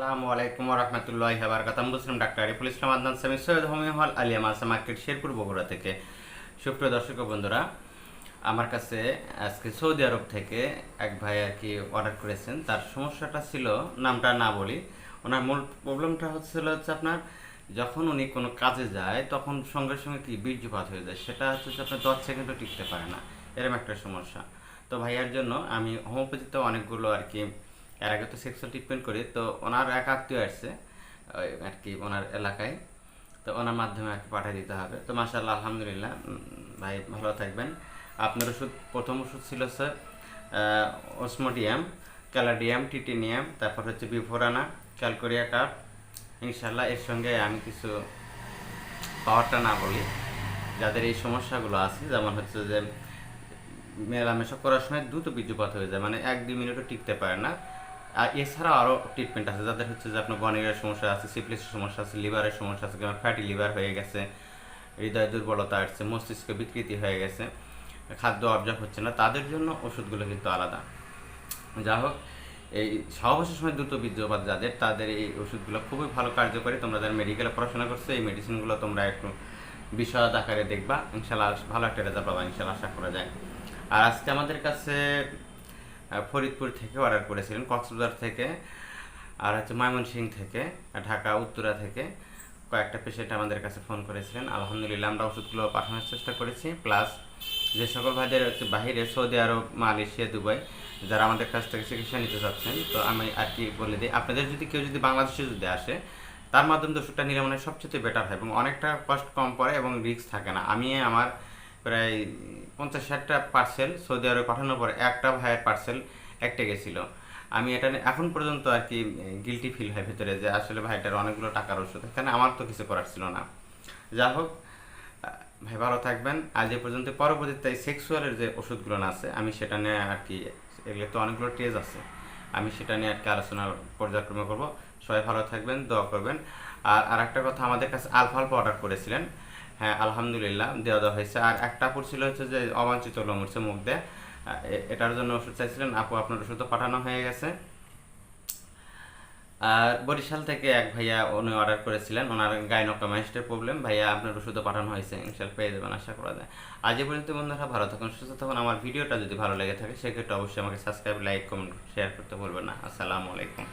আসসালামু আলাইকুম রহমতুল্লাহ বারকাতাম মুসলিম doctor Ariful Islam, Adnan Sami Syed homeo hall Alia মাসা মার্কেট, শেরপুর, বগুড়া থেকে। সুপ্রিয় দর্শক বন্ধুরা, আমার কাছে আজকে সৌদি আরব থেকে এক ভাই আর কি অর্ডার করেছেন। তার সমস্যাটা ছিল, নামটা না বলি, ওনার মূল প্রবলেমটা হচ্ছিল হচ্ছে আপনার, যখন উনি কোনো কাজে যায়, তখন সঙ্গে সঙ্গে কি বীর্যপাত হয়ে যায়, সেটা হচ্ছে আপনার দশ সেকেন্ডও টিকতে পারে না এরকম একটা সমস্যা। তো ভাইয়ার জন্য আমি হোমিওপ্যাথিতে অনেকগুলো আর কি এর আগে তো সেক্সুয়াল ট্রিটমেন্ট করি, তো ওনার এক আত্মীয় আসছে আর কি ওনার এলাকায়। তো ওনার মাধ্যমে আর কি পাঠিয়ে দিতে হবে। তো মাসাল্লাহ আলহামদুলিল্লাহ ভাই ভালো থাকবেন। আপনার ওষুধ, প্রথম ওষুধ ছিল স্যার ওসমোডিয়াম ক্যালাডিয়াম টিটিনিয়াম তারপর হচ্ছে বিফোরানা ক্যালকোরিয়া কাপ ইনশাল্লাহ এর সঙ্গে আমি কিছু পাওয়ারটা না বলি। যাদের এই সমস্যাগুলো আছে, যেমন হচ্ছে যে মেলামেশা করার সময় দ্রুত বীর্যপাত হয়ে যায় মানে এক দুই মিনিটও টিকতে পারে না। আর এছাড়াও আরও ট্রিটমেন্ট আছে, যাদের হচ্ছে যে আপনার গনেরের সমস্যা আছে সিপ্লিসের সমস্যা আছে লিভারের সমস্যা আছে, কিংবা ফ্যাটি লিভার হয়ে গেছে, হৃদয় দুর্বলতা আসছে, মস্তিষ্ক বিকৃতি হয়ে গেছে, খাদ্য অবজার্ভ হচ্ছে না, তাদের জন্য ওষুধগুলো কিন্তু আলাদা। যা হোক, এই সহবাসের সময় দ্রুত বীর্যপাত যাদের, তাদের এই ওষুধগুলো খুবই ভালো কার্যকরী। তোমরা যারা মেডিকেলে পড়াশোনা করছ, এই মেডিসিনগুলো তোমরা একটু বিশদ আকারে দেখবা। ইনশাল্লাহ ভালো একটা রেজাল্ট পাবা ইনশাল্লাহ আশা করা যায়। আর আজকে আমাদের কাছে ফরিদপুর থেকে অর্ডার করেছিলেন, কক্সবাজার থেকে, আর হচ্ছে ময়মনসিং থেকে ঢাকা, উত্তরা থেকে। কয়েকটা পেশেন্ট আমাদের কাছে ফোন করেছিলেন। আলহামদুলিল্লাহ, আমরা ওষুধগুলো পাঠানোর চেষ্টা করেছি। প্লাস যে সকল ভাইদের হচ্ছে বাহিরে, সৌদি আরব, মালয়েশিয়া, দুবাই, যারা আমাদের কাছ থেকে চিকিৎসা নিতে চাচ্ছেন, তো আমি আর কি বলে দিই, আপনাদের যদি কেউ যদি বাংলাদেশে যদি আসে, তার মাধ্যমে ওষুধটা নিলে মানে সবচেয়ে বেটার হয় এবং অনেকটা কষ্ট কম পড়ে এবং রিস্ক থাকে না। আমি আমার প্রায় পঞ্চাশ ষাটটা পার্সেল সৌদি আরবে পাঠানোর পরে একটা ভাইয়ের পার্সেল একটা গেছিল। আমি এটা এখন পর্যন্ত আর কি গিলটি ফিল হয় ভেতরে যে আসলে ভাইটার অনেকগুলো টাকার ওষুধ। এখানে আমার তো কিছু করার ছিল না। যা হোক, ভাই ভালো থাকবেন। আজ এ পর্যন্ত পরবর্তীতে সেক্সুয়ালের যে ওষুধগুলো না আছে, আমি সেটা নিয়ে আর কি, এগুলো তো অনেকগুলো টেজ আছে। আমি সেটা নিয়ে আর কি আলোচনা পর্যায়ক্রমে করব। সবাই ভালো থাকবেন, দোয়া করবেন। আর আর একটা কথা আমাদের কাছে আলফা আলফা অর্ডার করেছিলেন। হ্যাঁ আলহামদুলিল্লাহ, দেওয়া দেওয়া হয়েছে। আর একটা পড়ছিল হচ্ছে যে, অবাঞ্ছিত লোমুরছে মুখ দিয়ে। এটার জন্য ওষুধ চাইছিলেন। আপু, আপনার ওষুধ পাঠানো হয়ে গেছে। আর বরিশাল থেকে এক ভাইয়া উনি অর্ডার করেছিলেন। ওনার গাইনোকমাইস্টের প্রবলেম ভাইয়া, আপনার ওষুধও পাঠানো হয়েছে। ইনশাল পেয়ে দেবেন আশা করা যায়। আজ এ পর্যন্ত বন্ধুরা ভালো থাকুন, সুস্থ থাকুন। আমার ভিডিওটা যদি ভালো লেগে থাকে, সেক্ষেত্রে অবশ্যই আমাকে সাবস্ক্রাইব লাইক কমেন্ট শেয়ার করতে ভুলবেন না। আসসালামু আলাইকুম।